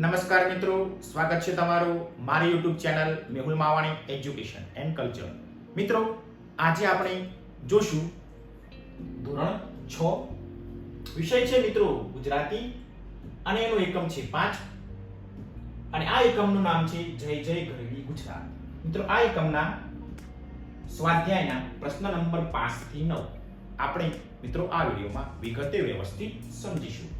નમસ્કાર મિત્રો, સ્વાગત છે તમારું મારી YouTube channel Mehul Mavani education and culture મિત્રો, આજે આપણે જોશું ધોરણ છ વિષય છે મિત્રો, ગુજરાતી, અને એનો એકમ છે પાંચ. અને આ એકમનું નામ છે જય જય ગરવી ગુજરાત. મિત્રો, આ એકમના સ્વાધ્યાયના પ્રશ્ન નંબર પાંચથી નવ. આપણે મિત્રો, આ વિડીયોમાં વિગતે વ્યવસ્થિત સમજીશું.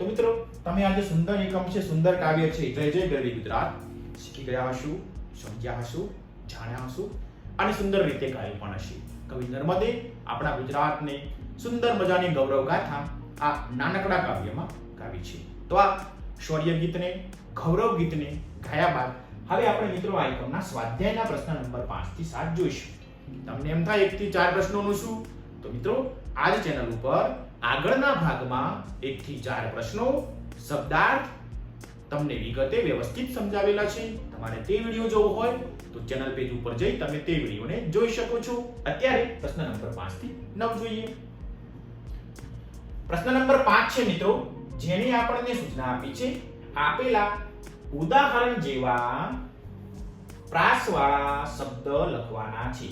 તો મિત્રો, તમે આજે સુંદર એકમ છે, સુંદર કાવ્ય છે. જય જય ગરવી ગુજરાત. શીખી ગયા હશું, સમજ્યા હશું, જાણ્યા હશું અને સુંદર રીતે ગાયું પણ હશે. કવિ નર્મદે આપણા ગુજરાતને સુંદર મજાની ગૌરવ ગાથા આ નાનકડા કાવ્યમાં ગાવી છે. તો આ શૌર્ય ગીતને, ગૌરવ ગીતને ગાયા બાદ હવે આપણે મિત્રો આ એકમના સ્વાધ્યાયના પ્રશ્ન નંબર પાંચથી સાત જોઈશું. તમને એમ થાય એક થી ચાર પ્રશ્નોનું શું? તો મિત્રો, આ જ ચેનલ ઉપર આગળના ભાગમાં એક થી ચાર પ્રશ્નો, શબ્દાર્થ તમને વિગતે વ્યવસ્થિત સમજાવેલા છે. તમારે તે વીડિયો જોવો હોય તો ચેનલ પેજ ઉપર જઈ તમે તે વિડીયોને જોઈ શકો છો. અત્યારે પ્રશ્ન નંબર 5 થી 9 જોઈએ. પ્રશ્ન નંબર 5 છે મિત્રો, જેની આપણને સૂચના આપી છે, આપેલા ઉદાહરણ જેવા પ્રાસવાળા શબ્દ લખવાના છે.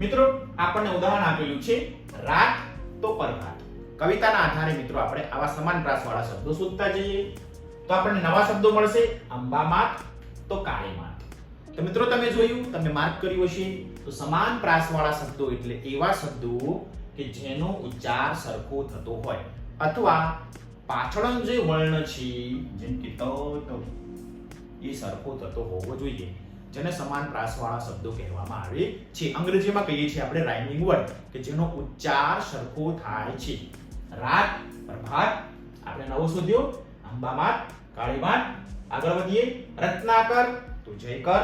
મિત્રો, આપણને ઉદાહરણ આપેલું છે, રાત તો પ્રભાત. કવિતાના આધારે મિત્રો આપણે આવા સમાન પ્રાસવાળા શબ્દો શોધતા જઈએ. તો આપણને નવા શબ્દો મળશે, અંબામાત તો કાળીમાત. તો મિત્રો તમે જોયું, તમે માર્ક કર્યું હશે. તો સમાન પ્રાસવાળા શબ્દો એટલે એવા શબ્દો કે જેનો ઉચ્ચાર સરખો થતો હોય. અથવા પાછળનો જે વર્ણ છે, જેમ કે ત એ સરખો થતો હોવો જોઈએ. જેને સમાન પ્રાસવાળા શબ્દો કહેવામાં આવે છે. અંગ્રેજીમાં કહીએ છીએ આપણે રાઇમિંગ વર્ડ કે જેનો ઉચ્ચાર સરખો થાય છે. રાત પ્રભાત, આપણે નવું શોધ્યો. અંબામાત, કાળીમાત આગળ વધીએ રત્નાકર તો જયકર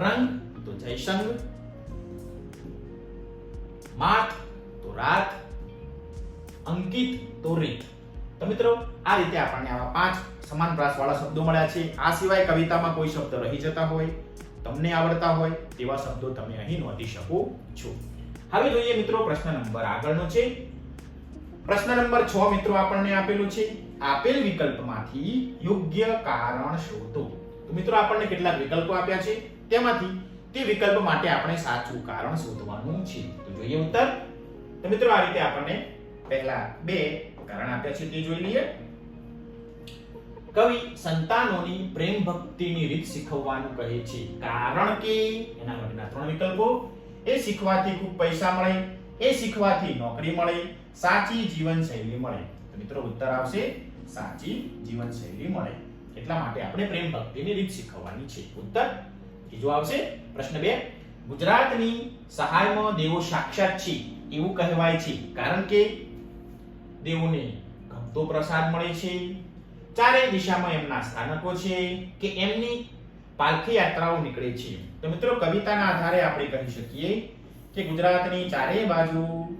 રંગ તો જયસંગ માત તો રાત અંકિત તો રીત તો મિત્રો, આ રીતે આપણને આવા પાંચ સમાન પ્રાસવાળા શબ્દો મળ્યા છે. આ સિવાય કવિતામાં કોઈ શબ્દ રહી જતા હોય, તમને આવડતા હોય, તેવા શબ્દો તમે અહીં નોંધી શકો છો. હવે જોઈએ મિત્રો પ્રશ્ન નંબર આગળનો છે. પ્રશ્ન નંબર 6 મિત્રો આપણને આપેલું છે, આપેલ વિકલ્પમાંથી યોગ્ય કારણ શોધો. તો મિત્રો આપણને કેટલાક વિકલ્પો આપ્યા છે, તેમાંથી તે વિકલ્પ માટે આપણે સાચું કારણ શોધવાનું છે. તો જોઈએ ઉત્તર. તો મિત્રો આ રીતે આપણને પહેલા બે કારણ આપ્યા છે, તે જોઈ લઈએ. કવિ સંતાનોની પ્રેમ ભક્તિની રીત શીખવવાનું કહે છે. કારણ કે, એના માટેના ત્રણ વિકલ્પો. એ શીખવાથી ખૂબ પૈસા મળે એ શીખવાથી નોકરી મળે, સાચી જીવનશૈલી મળે. તો મિત્રો ઉત્તર આવશે, સાચી જીવનશૈલી મળે. એટલા માટે આપણે પ્રેમ ભક્તિની રીત શીખવવાની છે. ઉત્તર, ત્રીજો આવશે, પ્રશ્ન બે. ગુજરાતની સહાયમાં દેવો સાક્ષાત છે, એવું કહેવાય છે. કારણ કે દેવોને ગમતો પ્રસાદ મળે છે, ચારેય દિશામાં એમના સ્થાનકો છે, કે એમની પાલખી યાત્રાઓ નીકળે છે. તો મિત્રો કવિતાના આધારે આપણે કહી શકીએ કે ગુજરાતની ચારેય બાજુ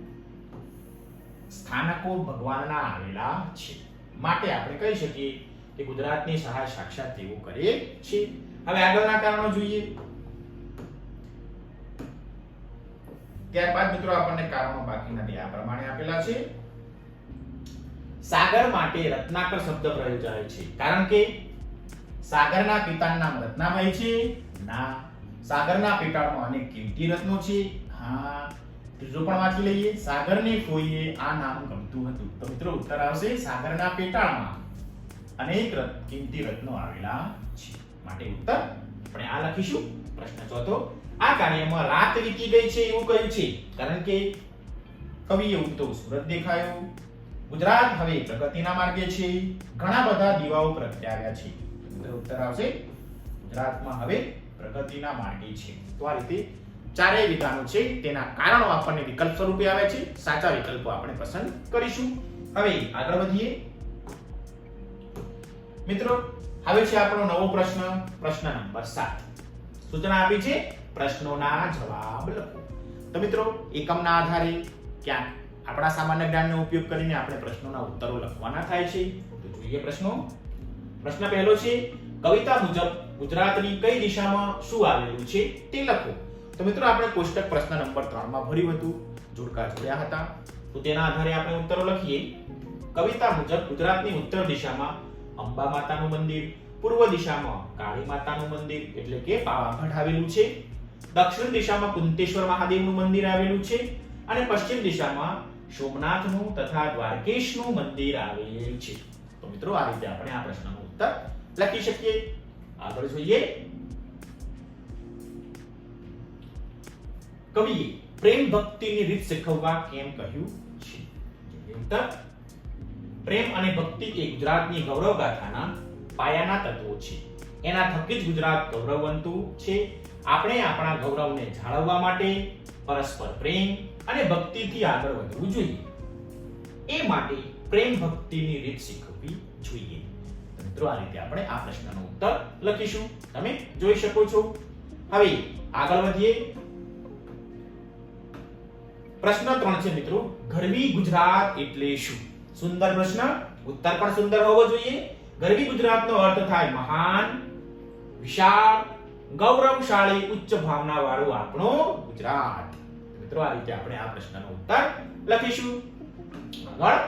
સ્થાનકો ભગવાનના આવેલા છે. માટે આપણે કહી શકીએ કે ગુજરાતની સહાય સાક્ષાત તેઓ કરે છે. હવે આગળના કારણો જોઈએ. ત્યારબાદ મિત્રો આપણને કારણો બાકીના બે આ પ્રમાણે આપેલા છે. સાગર માટે રત્નાકર શબ્દ પ્રયોજાય છે. કારણ કે સાગરના પિતાનું નામ રત્નામય છે. ના, સાગરના પેટાળમાં અનેક કિંમતી રત્નો છે. હા ત્રીજો પણ વાંચી લઈએ, સાગરની કોઈએ આ નામ ગમતું હતું. તો મિત્રો ઉત્તર આવશે સાગરના પેટાળમાં. અનેક કિંમતી રત્નો આવેલા છે. માટે ઉત્તર આપણે આ લખીશું. પ્રશ્ન ચોથો, આ કાર્યમાં રાત વીતી ગઈ છે એવું કહ્યું છે. કારણ કે કવિએ ઉગતો સુરત દેખાયો. ગુજરાત હવે પ્રગતિના માર્ગે છે. ઘણા બધા દીવાઓ પ્રગટાવ્યા છે. ઉત્તર આવશે. ગુજરાતમાં હવે પ્રગતિના માર્ગે છે. તો આ રીતે ચારેય વિધાનો છે. તેના કારણો આપણને વિકલ્પ સ્વરૂપે આવે છે. સાચા વિકલ્પો આપણે પસંદ કરીશું. હવે આગળ વધીએ. મિત્રો, હવે છે આપણો નવો પ્રશ્ન પ્રશ્ન નંબર 7 સૂચના આપી છે. પ્રશ્નોના જવાબ લખો. તો મિત્રો, એકમના આધારે ક્યાંક આપણા સામાન્ય જ્ઞાનનો ઉપયોગ કરીને આપણે પ્રશ્નોના ઉત્તરો લખવાના થાય છે. તો જોઈએ પ્રશ્નો. પ્રશ્ન પહેલો છે, કવિતા મુજબ ગુજરાતની કઈ દિશામાં શું આવેલું છે તે લખો. તો મિત્રો આપણે કોષ્ટક પ્રશ્ન નંબર 3 માં ભર્યું હતું. જોડકા જોડ્યા હતા. તો તેના આધારે આપણે ઉત્તરો લખીએ. કવિતા મુજબ ગુજરાતની ઉત્તર દિશામાં અંબા માતાનું મંદિર, પૂર્વ દિશામાં કાળી માતાનું મંદિર એટલે કે પાવાગઢ આવેલું છે. દક્ષિણ દિશામાં કુંતેશ્વર મહાદેવનું મંદિર આવેલું છે અને પશ્ચિમ દિશામાં સોમનાથનું તથા દ્વારકેશનું મંદિર આવેલ છે. તો મિત્રો, આ રીતે આપણે આ પ્રશ્નનો ઉત્તર લખી શકીએ. આગળ જોઈએ. કવિએ પ્રેમ ભક્તિની રીત શીખવવા કેમ કહ્યું છે. પ્રેમ અને ભક્તિ એ ગુજરાતની ગૌરવ ગાથાના પાયાના તત્વો છે. એના થકી જ ગુજરાત ગૌરવવંતું છે. આપણે આપણા ગૌરવને જાળવવા માટે પરસ્પર પ્રેમ અને ભક્તિથી આગળ વધવું જોઈએ. એ માટે પ્રેમ ભક્તિની રીત શીખવવી જોઈએ. મિત્રો, આ રીતે આપણે આ પ્રશ્નનો ઉત્તર લખીશું. તમે જોઈ શકો છો. હવે આગળ વધીએ. પ્રશ્ન ત્રણ છે મિત્રો. ગરવી ગુજરાત એટલે શું? સુંદર પ્રશ્ન. ઉત્તર પણ સુંદર હોવો જોઈએ. ગરવી ગુજરાતનો અર્થ થાય મહાન, વિશાળ, ગૌરવશાળી, ઉચ્ચ ભાવના વાળું આપણું ગુજરાત. મિત્રો, આ રીતે આપણે આ પ્રશ્નનો ઉત્તર લખીશું. આગળ.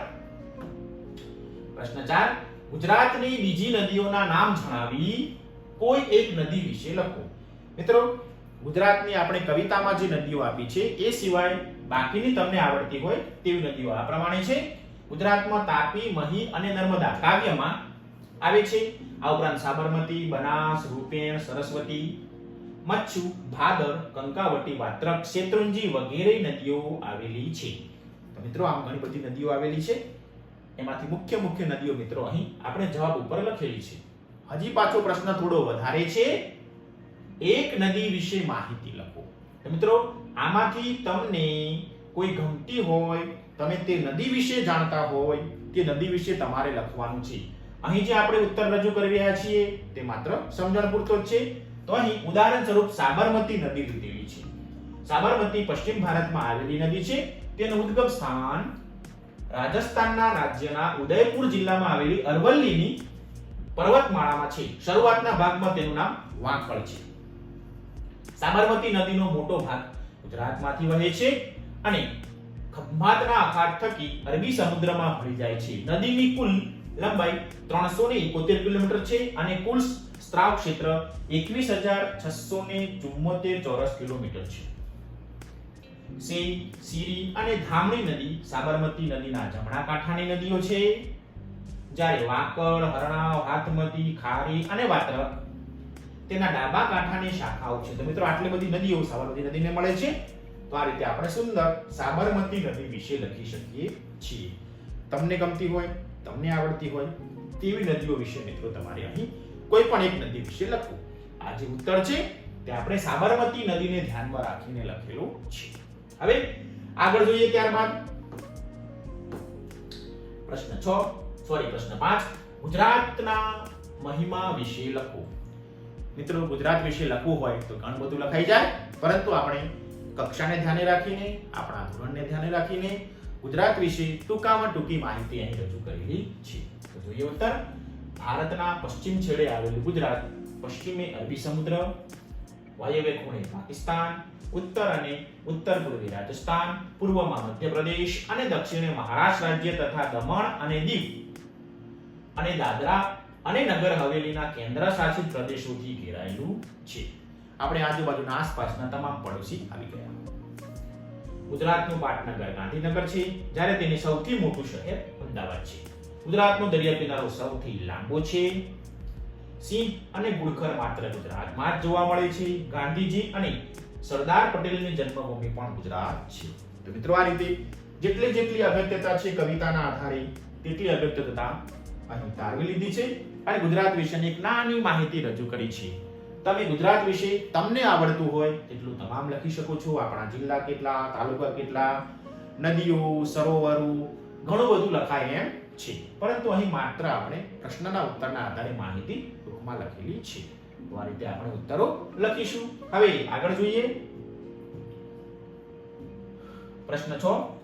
પ્રશ્ન 4 ગુજરાતની બીજી નદીઓના નામ જણાવી કોઈ એક નદી વિશે લખો. મિત્રો, ગુજરાતની આપણે કવિતામાં જે નદીઓ આપી છે, એ સિવાય બાકીની તમને આવડતી હોય તેવી નદીઓ. આ પ્રમાણે છે, ગુજરાતમાં તાપી, મહી અને નર્મદા કાવ્યમાં આવે છે. આ ઉપરાંત સાબરમતી, બનાસ, રૂપેણ, સરસ્વતી, મચ્છુ, ભાદર, કંકાવટી, વાત્રક, શેત્રુંજી વગેરે નદીઓ આવેલી છે. તો મિત્રો, આમ ઘણી બધી નદીઓ આવેલી છે. એમાંથી મુખ્ય મુખ્ય નદીઓ મિત્રો અહીં આપણે જવાબ ઉપર લખેલી છે. હજી પાછો પ્રશ્ન થોડો વધારે છે. એક નદી વિશે માહિતી લખો. મિત્રો, આમાંથી તમને કોઈ ગમતી હોય, તમે તે નદી વિશે જાણતા હોય, તે નદી વિશે તમારે લખવાનું છે. અહીં જે આપણે ઉત્તર રજૂ કરી રહ્યા છીએ, તે માત્ર સમજણ પૂરતો જ છે. તો અહીં ઉદાહરણ સ્વરૂપ સાબરમતી નદી લીધેલી છે. સાબરમતી પશ્ચિમ ભારતમાં આવેલી નદી છે. તેનું ઉદ્ગમ સ્થાન રાજસ્થાનના રાજ્યના ઉદયપુર જિલ્લામાં આવેલી અરવલ્લીની પર્વતમાળામાં છે. શરૂઆતના ભાગમાં તેનું નામ વાંકળ છે. સાબરમતી નદીનો મોટો ભાગ ગુજરાતમાંથી વહે છે અને ખંભાતના અખાત થકી અરબી સમુદ્રમાં ભળી જાય છે. નદીની કુલ લંબાઈ 371 કિલોમીટર છે અને કુલ સ્ત્રાવ ક્ષેત્ર 21674 ચોરસ કિલોમીટર છે. સેઈ સીરી અને ધામણી નદી સાબરમતી નદીના જમણા કાંઠાની નદીઓ છે. જ્યારે વાંકડ, હરણાવ, હાથમતી, ખારી અને વાત્રક તેના ડાબા કાંઠાની શાખાઓ છે. તો મિત્રો, આટલી બધી નદીઓ સાબરમતી નદીને મળે છે. તો આ રીતે આપણે સુંદર સાબરમતી નદી વિશે લખી શકીએ છીએ. તમને ગમતી હોય, તમને આવડતી હોય, તેવી નદીઓ વિશે મિત્રો તમારે અહીં કોઈ પણ એક નદી વિશે લખવું. આ જે ઉત્તર છે, તે આપણે સાબરમતી નદીને ધ્યાનમાં રાખીને લખેલું છે. હવે આગળ જોઈએ ત્યારબાદ. પ્રશ્ન 6 સોરી, પ્રશ્ન 5 ગુજરાતના મહિમા વિશે લખો. મિત્રો, ગુજરાત વિશે લખવું હોય તો ઘણું બધું લખાઈ જાય, પરંતુ આપણે કક્ષાને ધ્યાને રાખીને, આપણા ધોરણને ધ્યાને રાખીને ગુજરાત વિશે ટૂંકામાં ટૂંકી માહિતી અહીં રજૂ કરેલી છે. તો જોઈએ ઉત્તર. ભારતના પશ્ચિમ છેડે આવેલું ગુજરાત, પશ્ચિમે અરબી સમુદ્ર, વાયવ્ય ખૂણે પાકિસ્તાન, ઉત્તર અને ઉત્તર પૂર્વે રાજસ્થાન, પૂર્વમાં મધ્યપ્રદેશ અને દક્ષિણે મહારાષ્ટ્ર રાજ્ય તથા દમણ અને દીવ અને દાદરા અને નગર હવેલીના કેન્દ્ર શાસિત પ્રદેશોથી ઘેરાયેલું છે. આપણે આજુબાજુના આસપાસના તમામ પડોશી આવી ગયા. ગુજરાતનું પાટનગર ગાંધીનગર છે, જ્યારે તેની સૌથી મોટું શહેર અમદાવાદ છે. ગુજરાતનો દરિયા કિનારો સૌથી લાંબો છે. સિંહ અને ગુડખર માત્ર ગુજરાતમાં જ જોવા મળે છે. ગાંધીજી અને સરદાર પટેલની જન્મભૂમિ પણ ગુજરાત છે. તો મિત્રો આ રીતે જેટલી જેટલી અગત્યતા છે કવિતાના આધારે, તેટલી અગત્યતા અહીં તારવી લીધી છે. અને ગુજરાત વિશેની એક નાની માહિતી રજૂ કરી છે. તમે ગુજરાત વિશે તમને આવડતું હોય એટલું તમામ લખી શકો છો. આપણા જિલ્લા કેટલા, તાલુકા કેટલા, નદીઓ, સરોવરો, ઘણું બધું લખાય એમ છે. પરંતુ અહીં માત્ર આપણે પ્રશ્નના ઉત્તરના આધારે માહિતી ટૂંકમાં લખેલી છે. તો આ રીતે આપણે ઉત્તરો લખીશું. હવે આગળ જોઈએ. પ્રશ્ન 6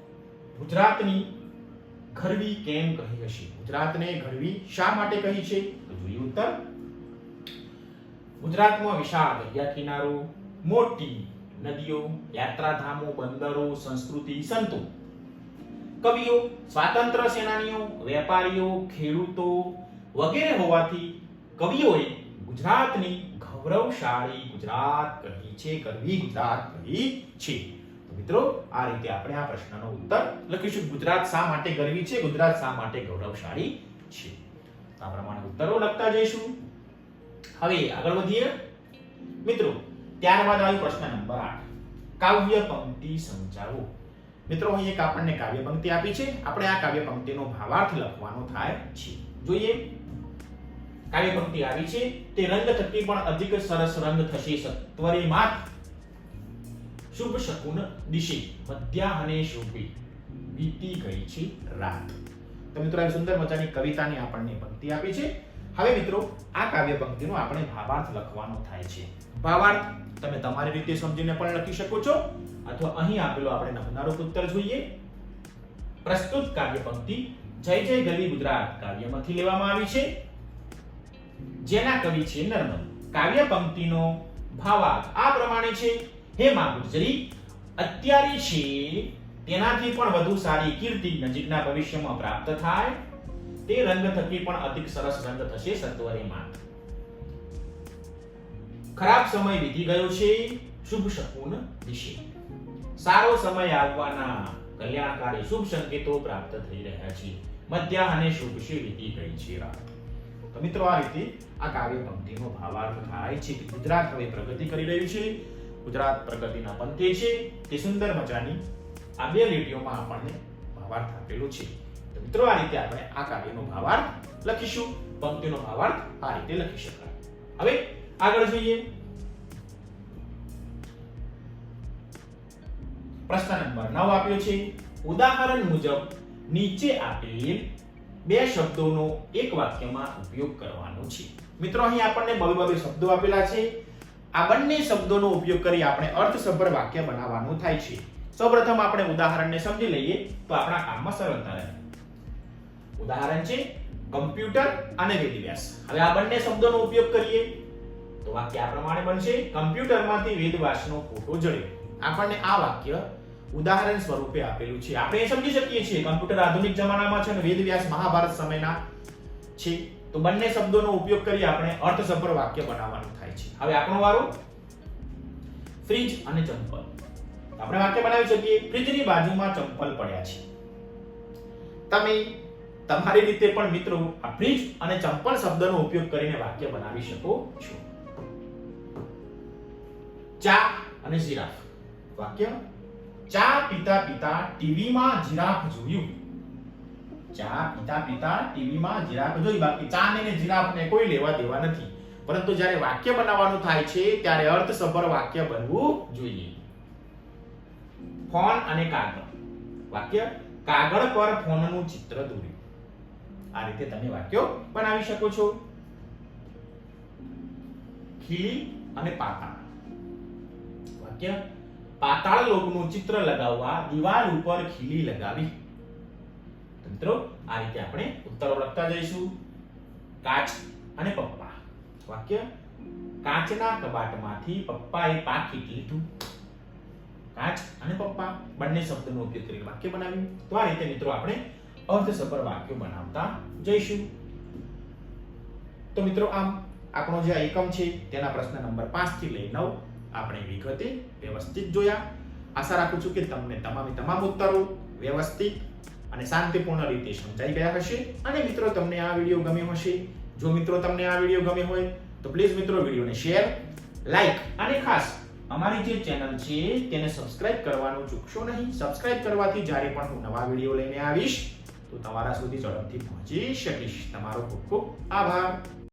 ગુજરાતની ગરવી કેમ કહી હશે? ગુજરાતને ઘડવી શા માટે કહી છે? તો જોઈએ ઉત્તર. ગુજરાતમાં વિશાળ દરિયા કિનારો, મોટી નદીઓ, યાત્રાધામો, બંદરો, સંસ્કૃતિ, સંતો. કવિઓ સ્વાતંત્ર્ય સેનાનીઓ, વેપારીઓ, ખેડૂતો વગેરે હોવાથી કવિઓએ ગુજરાતની ગૌરવશાળી ગુજરાત કહી છે કવિ ગુજરાત કહી છે. મિત્રો, આ રીતે આપણે આ પ્રશ્નનો ઉત્તર લખીશું. ગુજરાત શા માટે ગરવી છે? ગુજરાત શા માટે ગૌરવશાળી છે? આ પ્રમાણે ઉત્તરો લખતા જઈશું. હવે આગળ વધીએ. મિત્રો, ત્યારબાદ આવ્યો પ્રશ્ન નંબર 8 કાવ્ય પંક્તિ સમજાવો. મિત્રો, અહીં એક આપણને કાવ્ય પંક્તિ આપી છે. આપણે આ કાવ્ય પંક્તિનો ભાવાર્થ લખવાનો થાય છે. જોઈએ. કાવ્ય પંક્તિ આવી છે. તે રંગ થકી પણ અધિક સરસ રંગ થશે. સત્વરે માત શુભ શકુન દિશે મધ્યાહને શોભી. વીતી ગઈ છે રાત. તો મિત્રો, આ સુંદર મજાની કવિતાની આપણને પંક્તિ આપી છે. હવે મિત્રો, આ કાવ્ય પંક્તિનો આપણે ભાવાર્થ લખવાનો થાય છે. ભાવાર્થ, તમે તમારી રીતે સમજીને પણ લખી શકો છો. અથવા અહીં આપેલો આપણે નમૂનારૂપ ઉત્તર જોઈએ. પ્રસ્તુત કાવ્ય પંક્તિ, જય જય ગરવી ગુજરાત કાવ્યમાંથી લેવામાં આવી છે. જેના કવિ છે નર્મદ. કાવ્ય પંક્તિનો ભાવાર્થ આ પ્રમાણે છે. હે માં ગુજરી, અત્યારે છે તેનાથી પણ વધુ સારી કીર્તિ નજીકના ભવિષ્યમાં પ્રાપ્ત થાય. તે રંગ થકી પણ અધિક સરસ રંગ થશે સત્વરે માં. ખરાબ સમય વીતી ગયો છે, શુભ શકુન દિશે. સારો સમય આવવાના કલ્યાણકારી શુભ સંકેતો પ્રાપ્ત થઈ રહ્યા છે. મધ્યાહને શુભ છે, વીતી ગઈ છે તો મિત્રો, આ રીતે આ કાવ્ય પંક્તિનો ભાવાર્થ થાય છે કે ગુજરાત હવે પ્રગતિ કરી રહ્યું છે. ગુજરાત પ્રગતિના પંથે છે. તે સુંદર મજાની આ બે લીટીઓમાં આપણને ભાવાર્થ આપેલો છે. તો મિત્રો, આ રીતે આપણે આ કાવ્યનો ભાવાર્થ લખીશું. પંક્તિનો ભાવાર્થ આ રીતે લખી શકાય. હવે આગળ જોઈએ. પ્રશ્ન નંબર 9 આપ્યો છે. ઉદાહરણ મુજબ નીચે આપેલ બે શબ્દોનો એક વાક્યમાં ઉપયોગ કરવાનો છે. મિત્રો, અહીં આપણને બબે બબે શબ્દો આપેલા છે. આ બંને શબ્દોનો ઉપયોગ કરી આપણે અર્થસભર વાક્ય બનાવવાનું થાય છે. સૌપ્રથમ આપણે ઉદાહરણને સમજી લઈએ તો આપણા કામમાં સરળતા રહે. ઉદાહરણ છે, કમ્પ્યુટર અને વેદવ્યાસ. હવે આ બંને શબ્દોનો ઉપયોગ કરીએ. તો વાક્ય આ પ્રમાણે બનશે, કમ્પ્યુટરમાંથી વેદવ્યાસનો ફોટો જડ્યો. આપણને આ વાક્ય ઉદાહરણ સ્વરૂપે આપેલું છે. આપણે એ સમજી શકીએ છીએ, કમ્પ્યુટર આધુનિક જમાનામાં છે અને વેદવ્યાસ મહાભારત સમયના છે. તો બંને શબ્દોનો ઉપયોગ કરી આપણે અર્થસભર વાક્ય બનાવવાનું થાય છે. હવે આપણો વારો ફ્રીજ અને ચંપલ. આપણે વાક્ય બનાવી શકીએ, ફ્રીજની બાજુમાં ચંપલ પડ્યા છે. તમે તમારી રીતે પણ મિત્રો આ ફ્રીજ અને ચંપલ શબ્દનો ઉપયોગ કરીને વાક્ય બનાવી શકો છો. ચા અને જીરાફ. વાક્ય? ચા પીતા પીતા ટીવીમાં જીરાફ જોયું. ચા પીતા પીતા ટીવીમાં જીરાફ જોઈ. બાકી ચા ને જીરાફને કોઈ લેવા દેવા નથી. પરંતુ જ્યારે વાક્ય બનાવવાનું થાય છે, ત્યારે અર્થસભર વાક્ય બનવું જોઈએ. ફોન અને કાગળ. વાક્ય, કાગળ પર ફોનનું ચિત્ર દોર્યું. આ રીતે તમે વાક્યો બનાવી શકો છો. ખીલી અને પાતાળ. વાક્ય, પાતાળ લોકનું ચિત્ર લગાવવા દિવાલ ઉપર ખીલી લગાવી. મિત્રો આ રીતે આપણે ઉત્તરો લખતા જઈશું. કાચ અને પપ્પા. વાક્ય? કાચના કબાટમાંથી પપ્પાએ પાકીટ લીધું. કાચ અને પપ્પા, બંને શબ્દનો ઉપયોગ કરીને વાક્ય બનાવ્યું. તો આ રીતે મિત્રો આપણે અર્થસભર વાક્યો બનાવતા જઈશું. તો મિત્રો આમ, આપણો જે એકમ છે, તેના પ્રશ્ન નંબર 5 થી લઈ 9 આપણે વિગતે વ્યવસ્થિત જોયા. આશા રાખું છું કે તમને તમામે તમામ ઉત્તરો વ્યવસ્થિત અને શાંતિપૂર્ણ રીતે સમજાઈ ગયા હશે. અને મિત્રો, તમને આ વીડિયો ગમ્યો હશે? જો મિત્રો, તમને આ વીડિયો ગમ્યો હોય, તો પ્લીઝ મિત્રો, વિડીયોને શેર લાઈક અને ખાસ અમારી જે ચેનલ છે, તેને સબસ્ક્રાઇબ કરવાનું ચૂકશો નહીં. સબસ્ક્રાઇબ કરવાથી જ્યારે પણ હું નવા વીડિયો લઈને આવીશ, તો તમારા સુધી ઝડપથી પહોંચી શકીશ. તમારો ખૂબ ખૂબ આભાર.